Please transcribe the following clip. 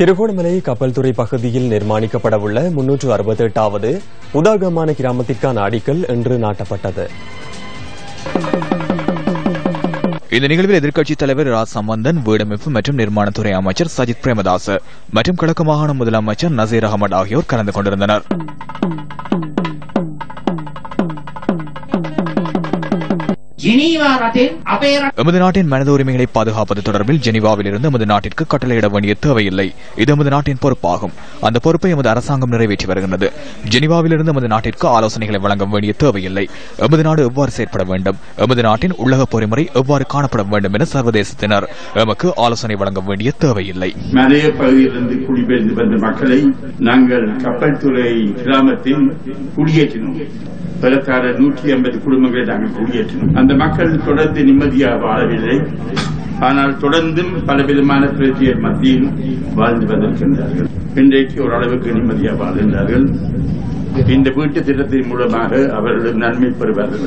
திருகோணமலை கப்பல்துறை பகுதியில் நிர்மாணிக்கப்படவுள்ள முன்னூற்று அறுபத்தெட்டாவது உதாகமான கிராமத்திற்கான அடிக்கல் இன்று நாட்டப்பட்டது. இந்த நிகழ்வில் எதிர்க்கட்சித் தலைவர் ரா சம்பந்தன் வீடமைப்பு மற்றும் நிர்மாணத்துறை அமைச்சர் சஜித் பிரேமதாஸ் மற்றும் கிழக்கு மாகாண முதலமைச்சர் நசீர் அகமது ஆகியோர் கலந்து கொண்டிருந்தனர். எமது நாட்டின் மனித உரிமைகளை பாதுகாப்பது தொடர்பில் ஜெனீவாவில் இருந்து எமது நாட்டிற்கு கட்டளையிட வேண்டிய தேவையில்லை. இது எமது நாட்டின் பொறுப்பாகும். அந்த பொறுப்பை எமது அரசாங்கம் நிறைவேற்றி வருகிறது ஜெனீவாவிலிருந்து எமது நாட்டிற்கு ஆலோசனைகளை வழங்க வேண்டிய தேவையில்லை. எமது நாடு எவ்வாறு செயற்பட வேண்டும்? எமது நாட்டின் உலக பொறிமுறை எவ்வாறு காணப்பட வேண்டும் என சர்வதேசத்தினர் எமக்கு ஆலோசனை வழங்க வேண்டிய தேவையில்லை. மலைய பகுதியிலிருந்து குடிபெயர்ந்து வந்த மக்களை நாங்கள் கப்பல் துறை கிராமத்தில் குடியேற்றினோம். நூற்றி ஐம்பது குடும்பங்களை நாங்கள் குடியேற்றினோம். அந்த மக்கள் தொடர்ந்து நிம்மதியாக வாழவில்லை ஆனால் தொடர்ந்தும் பலவிதமான பிரச்சனை மத்தியில் வாழ்ந்து வந்திருக்கின்றார்கள் இன்றைக்கு ஓரளவுக்கு நிம்மதியாக வாழ்கின்றார்கள் இந்த வீட்டு திட்டத்தின் மூலமாக அவர்களும் நன்மை பெறுவார்கள்